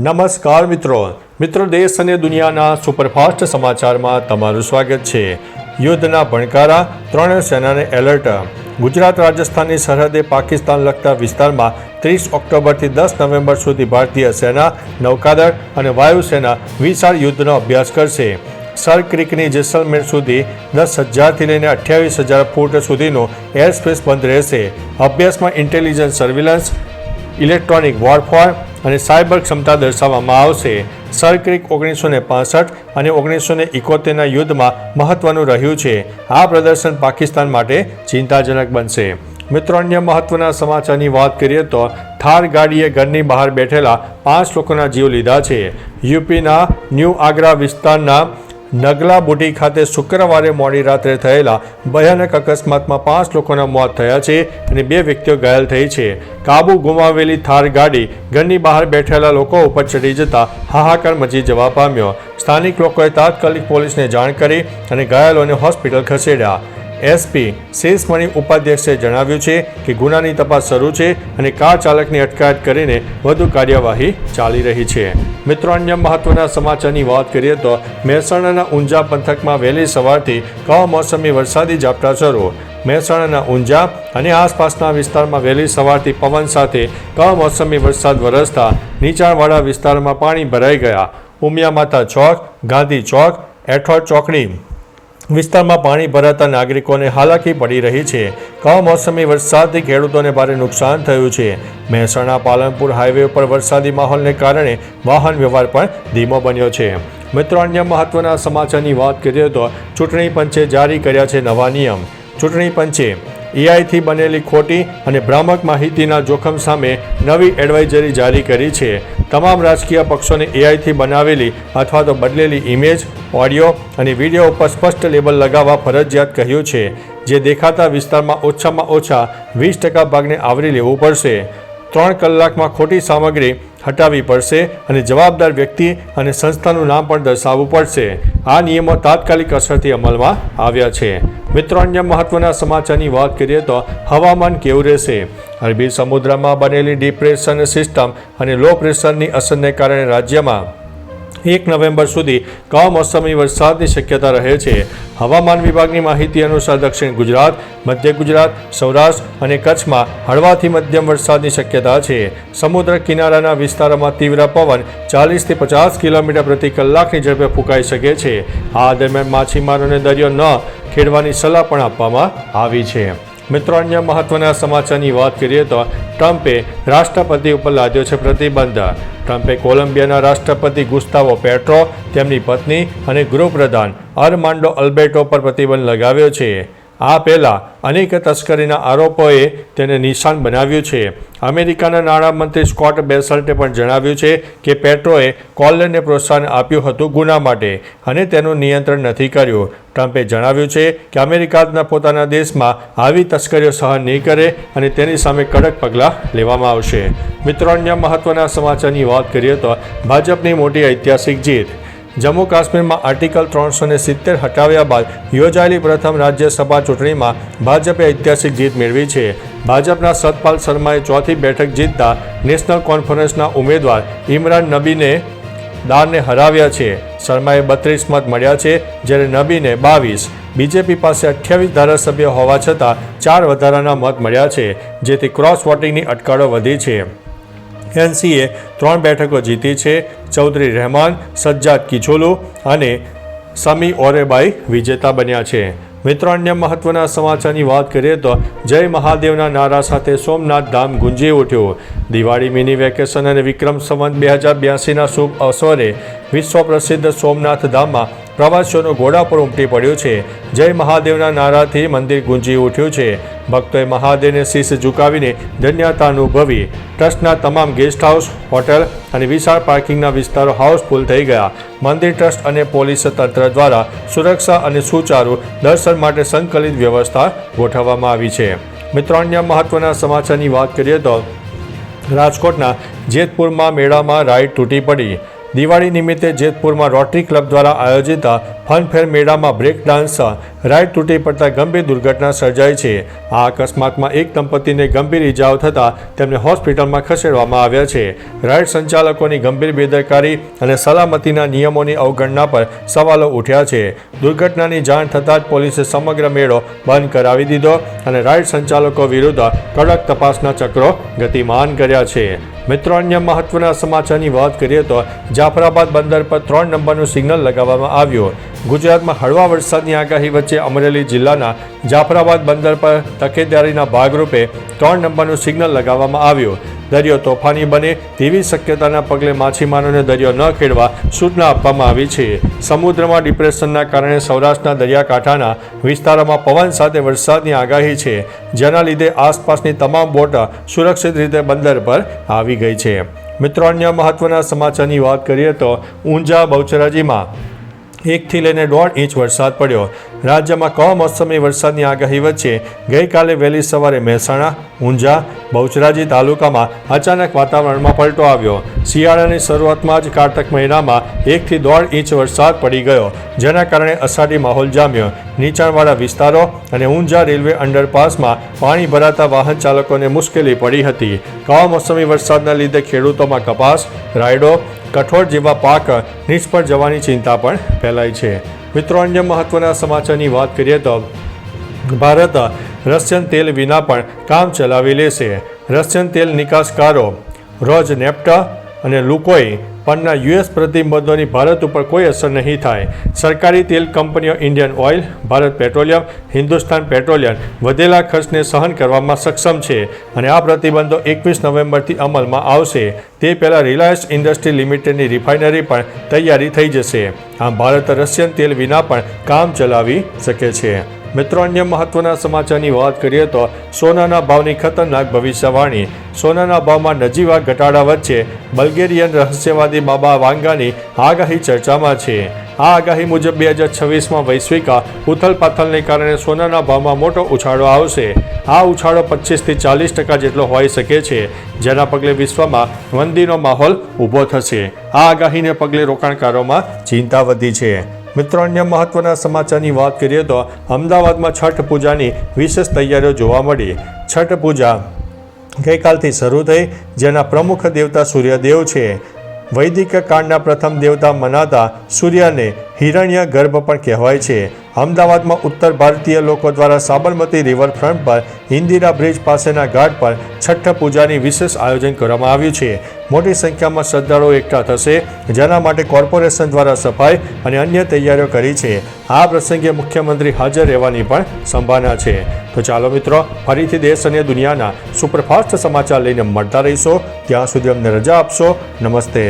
નમસ્કાર મિત્રો. મિત્રો, દેશ અને દુનિયાના સુપરફાસ્ટ સમાચારમાં તમારું સ્વાગત છે. યુદ્ધના ભણકારા, ત્રણેય સેનાને એલર્ટ. ગુજરાત રાજસ્થાનની સરહદે પાકિસ્તાન લગતા વિસ્તારમાં ત્રીસ ઓક્ટોબરથી દસ નવેમ્બર સુધી ભારતીય સેના, નૌકાદળ અને વાયુસેના વિશાળ યુદ્ધનો અભ્યાસ કરશે. સર ક્રિકની જેસલમેર સુધી દસ હજારથી લઈને અઠ્યાવીસ હજાર ફૂટ સુધીનો એર સ્પેસ બંધ રહેશે. અભ્યાસમાં ઇન્ટેલિજન્સ, સર્વિલન્સ, ઇલેક્ટ્રોનિક વોરફોર અને સાયબર ક્ષમતા દર્શાવવામાં આવશે. સર ક્રિક ઓગણીસો ને પાસઠ અને ઓગણીસો ને ઇકોતેરના યુદ્ધમાં મહત્વનું રહ્યું છે. આ પ્રદર્શન પાકિસ્તાન માટે ચિંતાજનક બનશે. મિત્રો, અન્ય મહત્વના સમાચારની વાત કરીએ તો થાર ગાડીએ ઘરની બહાર બેઠેલા પાંચ લોકોના જીવ લીધા છે. યુપીના ન્યૂ આગ્રા વિસ્તારના નગલા બુટી ખાતે શુક્રવારે મોડી રાત્રે થયેલા ભયાનક અકસ્માતમાં પાંચ લોકોના મોત થયા છે અને બે વ્યક્તિઓ ઘાયલ થઈ છે. કાબુ ગુમાવેલી થાર ગાડી ઘરની બહાર બેઠેલા લોકો ઉપર ચડી જતા હાહાકાર મચી જવા પામ્યો. સ્થાનિક લોકોએ તાત્કાલિક પોલીસને જાણ કરી અને ઘાયલોને હોસ્પિટલ ખસેડ્યા. એસપી શેષમણી ઉપાધ્યક્ષે જણાવ્યું છે કે ગુનાની તપાસ શરૂ છે અને કાર ચાલકની અટકાયત કરીને વધુ કાર્યવાહી ચાલી રહી છે. મિત્રો, અન્ય મહત્વના સમાચારની વાત કરીએ તો મહેસાણાના ઊંઝા પંથકમાં વહેલી સવારથી કમોસમી વરસાદી ઝાપટા શરૂ. મહેસાણાના ઊંઝા અને આસપાસના વિસ્તારમાં વહેલી સવારથી પવન સાથે કમોસમી વરસાદ વરસતા નીચાણવાળા વિસ્તારમાં પાણી ભરાઈ ગયા. ઉમિયા માતા ચોક, ગાંધી ચોક, એઠોડ ચોકડી વિસ્તારમાં પાણી ભરાતા નાગરિકોને હાલાકી પડી રહી છે. કમોસમી વરસાદથી ખેડૂતોને ભારે નુકસાન થયું છે. મહેસાણા, પાલનપુર હાઈવે ઉપર વરસાદી માહોલને કારણે વાહન વ્યવહાર પણ ધીમો બન્યો છે. મિત્રો, અન્ય મહત્વના સમાચારની વાત કરીએ તો ચૂંટણી પંચે જારી કર્યા છે નવા નિયમ. ચૂંટણી પંચે એઆઈથી બનેલી ખોટી અને ભ્રામક માહિતીના જોખમ સામે નવી એડવાઇઝરી જારી કરી છે. તમામ રાજકીય પક્ષોને એઆઈથી બનાવેલી અથવા તો બદલેલી ઇમેજ ઓડિયો અને વીડિયો ઉપર સ્પષ્ટ લેબલ લગાવવા ફરજિયાત કહ્યું છે. જે દેખાતા વિસ્તારમાં ઓછામાં ઓછા વીસ ટકા ભાગને આવરી લેવું પડશે. ત્રણ કલાકમાં ખોટી સામગ્રી હટાવવી પડશે અને જવાબદાર વ્યક્તિ અને સંસ્થાનું નામ પણ દર્શાવવું પડશે. આ નિયમો તાત્કાલિક અસરથી અમલમાં આવ્યા છે. મિત્રો, અન્ય મહત્વના સમાચારની વાત કરીએ તો હવામાન કેવું રહેશે? અરબી સમુદ્રમાં બનેલી ડિપ્રેશન સિસ્ટમ અને લો પ્રેશરની અસરને કારણે રાજ્યમાં એક નવેમ્બર સુધી કમોસમી વરસાદની શક્યતા રહે છે. હવામાન વિભાગની માહિતી અનુસાર દક્ષિણ ગુજરાત, મધ્ય ગુજરાત, સૌરાષ્ટ્ર અને કચ્છમાં હળવાથી મધ્યમ વરસાદની શક્યતા છે. સમુદ્ર કિનારાના વિસ્તારોમાં તીવ્ર પવન ચાલીસથી પચાસ કિલોમીટર પ્રતિ કલાકની ઝડપે ફૂંકાઈ શકે છે. આ દરમિયાન માછીમારોને દરિયો ન ખેડવાની સલાહ પણ આપવામાં આવી છે. મિત્રો, અન્ય મહત્વના સમાચારની વાત કરીએ તો ટ્રમ્પે રાષ્ટ્રપતિ ઉપર લાદ્યો છે પ્રતિબંધ. ટ્રમ્પે કોલંબિયાના રાષ્ટ્રપતિ ગુસ્તાવો પેટ્રો, તેમની પત્ની અને ગૃહપ્રધાન અરમાન્ડો અલ્બેટો પર પ્રતિબંધ લગાવ્યો છે. આ પહેલાં અનેક તસ્કરીના આરોપોએ તેને નિશાન બનાવ્યું છે. અમેરિકાના નાણામંત્રી સ્કોટ બેસલ્ટે પણ જણાવ્યું છે કે પેટ્રોએ કોલરને પ્રોત્સાહન આપ્યું હતું ગુના માટે અને તેનું નિયંત્રણ નથી કર્યું. ટ્રમ્પે જણાવ્યું છે કે અમેરિકાના પોતાના દેશમાં આવી તસ્કરીઓ સહન નહીં કરે અને તેની સામે કડક પગલાં લેવામાં આવશે. મિત્રો, અન્ય મહત્વના સમાચારની વાત કરીએ તો ભાજપની મોટી ઐતિહાસિક જીત. જમ્મુ કાશ્મીરમાં આર્ટિકલ ત્રણસો ને સિત્તેર હટાવ્યા બાદ યોજાયેલી પ્રથમ રાજ્યસભા ચૂંટણીમાં ભાજપે ઐતિહાસિક જીત મેળવી છે. ભાજપના સતપાલ શર્માએ ચોથી બેઠક જીતતા નેશનલ કોન્ફરન્સના ઉમેદવાર ઇમરાન નબીને દારને હરાવ્યા છે. શર્માએ બત્રીસ મત મળ્યા છે, જ્યારે નબીને બાવીસ. બીજેપી પાસે અઠ્યાવીસ ધારાસભ્ય હોવા છતાં ચાર વધારાના મત મળ્યા છે, જેથી ક્રોસ વોટિંગની અટકળો વધી છે. એનસીએ ત્રણ બેઠકો જીતી છે. ચૌધરી રહેમાન, સજ્જાદ કિછોલુ અને સમી ઓરેબાઈ વિજેતા બન્યા છે. મિત્રો, અન્ય મહત્વના સમાચારની વાત કરીએ તો જય મહાદેવના નારા સાથે સોમનાથ ધામ ગુંજી ઉઠ્યો. દિવાળી મિની વેકેશન અને વિક્રમ સંવંત બે હજાર બ્યાસીના શુભ અવસરે વિશ્વ પ્રસિદ્ધ સોમનાથ ધામમાં પ્રવાસીઓનો ઘોડા પર ઉમટી પડ્યો છે. જય મહાદેવના નારાથી મંદિર ગુંજી ઉઠ્યું છે. ભક્તોએ મહાદેવને શીશ ઝુકાવીને ધન્યતા અનુભવી ટ્રસ્ટના તમામ ગેસ્ટ હાઉસ, હોટેલ અને વિશાળ પાર્કિંગના વિસ્તારો હાઉસફુલ થઈ ગયા. મંદિર ટ્રસ્ટ અને પોલીસ તંત્ર દ્વારા સુરક્ષા અને સુચારુ દર્શન માટે સંકલિત વ્યવસ્થા ગોઠવવામાં આવી છે. મિત્રો, અન્ય મહત્વના સમાચારની વાત કરીએ તો રાજકોટના જેતપુરમાં મેળામાં રાઈડ તૂટી પડી. દિવાળી નિમિત્તે જેતપુરમાં રોટરી ક્લબ દ્વારા આયોજિત ફનફેર મેળામાં બ્રેક ડાન્સ રાઈડ તૂટી પડતા ગંભીર દુર્ઘટના સર્જાઈ છે. આ અકસ્માતમાં એક દંપતીને ગંભીર ઇજાઓ થતાં તેમને હોસ્પિટલમાં ખસેડવામાં આવ્યા છે. રાઈડ સંચાલકોની ગંભીર બેદરકારી અને સલામતીના નિયમોની અવગણના પર સવાલો ઉઠ્યા છે. દુર્ઘટનાની જાણ થતાં જ પોલીસે સમગ્ર મેળો બંધ કરાવી દીધો અને રાઈડ સંચાલકો વિરુદ્ધ કડક તપાસના ચક્રો ગતિમાન કર્યા છે. મિત્રો, અન્ય મહત્વના સમાચારની વાત કરીએ તો જાફરાબાદ બંદર પર ત્રણ નંબરનું સિગ્નલ લગાવવામાં આવ્યું. ગુજરાતમાં હળવા વરસાદની આગાહી વચ્ચે અમરેલી જિલ્લાના જાફરાબાદ બંદર પર તકેદારીના ભાગરૂપે ત્રણ નંબરનું સિગ્નલ લગાવવામાં આવ્યું. દરિયો તોફાની બને તેવી શક્યતાના પગલે માછીમારોને દરિયો ન ખેડવા સૂચના આપવામાં આવી છે. સમુદ્રમાં ડિપ્રેશનના કારણે સૌરાષ્ટ્રના દરિયાકાંઠાના વિસ્તારોમાં પવન સાથે વરસાદની આગાહી છે. જેના લીધે આસપાસની તમામ બોટ સુરક્ષિત રીતે બંદર પર આવી ગઈ છે. મિત્રો, અન્ય મહત્વના સમાચારની વાત કરીએ તો ઊંઝા બહુચરાજીમાં એકથી લઈને દોઢ ઇંચ વરસાદ પડ્યો. રાજ્યમાં કમોસમી વરસાદની આગાહી વચ્ચે ગઈકાલે વહેલી સવારે મહેસાણા, ઊંઝા, બહુચરાજી તાલુકામાં અચાનક વાતાવરણમાં પલટો આવ્યો. શિયાળાની શરૂઆતમાં જ કારતક મહિનામાં એકથી દોઢ ઇંચ વરસાદ પડી ગયો, જેના કારણે અષાઢી માહોલ જામ્યો. નીચાણવાળા વિસ્તારો અને ઊંઝા રેલવે અંડરપાસમાં પાણી ભરાતા વાહન ચાલકોને મુશ્કેલી પડી હતી. કમોસમી વરસાદના લીધે ખેડૂતોમાં કપાસ, રાયડો કઠોળ જેવા પાક નિષ્ફળ જવાની ચિંતા પણ ફેલાઈ છે. મિત્રો, અન્ય મહત્વના સમાચારની વાત કરીએ તો ભારત રશિયન તેલ વિના પણ કામ ચલાવી લેશે. રશિયન તેલ નિકાસકારો રોજ નેપ્ટા અને લુકોઈ પરના યુએસ પ્રતિબંધોની ભારત ઉપર કોઈ અસર નહીં થાય. સરકારી તેલ કંપનીઓ Indian oil, Bharat petroleum, Hindustan petroleum વધેલા ખર્ચને સહન કરવામાં સક્ષમ છે અને આ પ્રતિબંધો એકવીસ નવેમ્બરથી અમલમાં આવશે. તે પહેલાં રિલાયન્સ ઇન્ડસ્ટ્રી લિમિટેડની રિફાઇનરી પણ તૈયારી થઈ જશે. આમ ભારત રશિયન તેલ વિના પણ કામ ચલાવી શકે છે. મિત્રો, અન્ય મહત્વના સમાચારની વાત કરીએ તો સોનાના ભાવની ખતરનાક ભવિષ્યવાણી. સોનાના ભાવમાં નજીવા ઘટાડા વચ્ચે બલ્ગેરિયન રહસ્યવાદી બાબા વાંગાની આગાહી ચર્ચામાં છે. આ આગાહી મુજબ બે હજાર છવ્વીસમાં વૈશ્વિક ઉથલપાથલને કારણે સોનાના ભાવમાં મોટો ઉછાળો આવશે. આ ઉછાળો પચીસથી ચાલીસ ટકા જેટલો હોઈ શકે છે, જેના પગલે વિશ્વમાં મંદીનો માહોલ ઊભો થશે. આ આગાહીને પગલે રોકાણકારોમાં ચિંતા વધી છે. મિત્રો, અન્ય મહત્વના સમાચારની વાત કરીએ તો અમદાવાદમાં છઠ પૂજાની વિશેષ તૈયારીઓ જોવા મળી. છઠ પૂજા ગઈકાલથી શરૂ થઈ, જેના પ્રમુખ દેવતા સૂર્યદેવ છે. વૈદિક કાળના પ્રથમ દેવતા મનાતા સૂર્યને હિરણ્ય ગર્ભ પણ કહેવાય છે. અમદાવાદમાં ઉત્તર ભારતીય લોકો દ્વારા સાબરમતી રિવરફ્રન્ટ પર ઇન્દિરા બ્રિજ પાસેના ઘાટ પર છઠ્ઠ પૂજાની વિશેષ આયોજન કરવામાં આવ્યું છે. મોટી સંખ્યામાં શ્રદ્ધાળુઓ એકઠા થશે, જેના માટે કોર્પોરેશન દ્વારા સફાઈ અને અન્ય તૈયારીઓ કરી છે. આ પ્રસંગે મુખ્યમંત્રી હાજર રહેવાની પણ સંભાવના છે. તો ચાલો મિત્રો, ફરીથી દેશ અને દુનિયાના સુપરફાસ્ટ સમાચાર લઈને મળતા રહીશો. ત્યાં સુધી અમને રજા આપશો. નમસ્તે.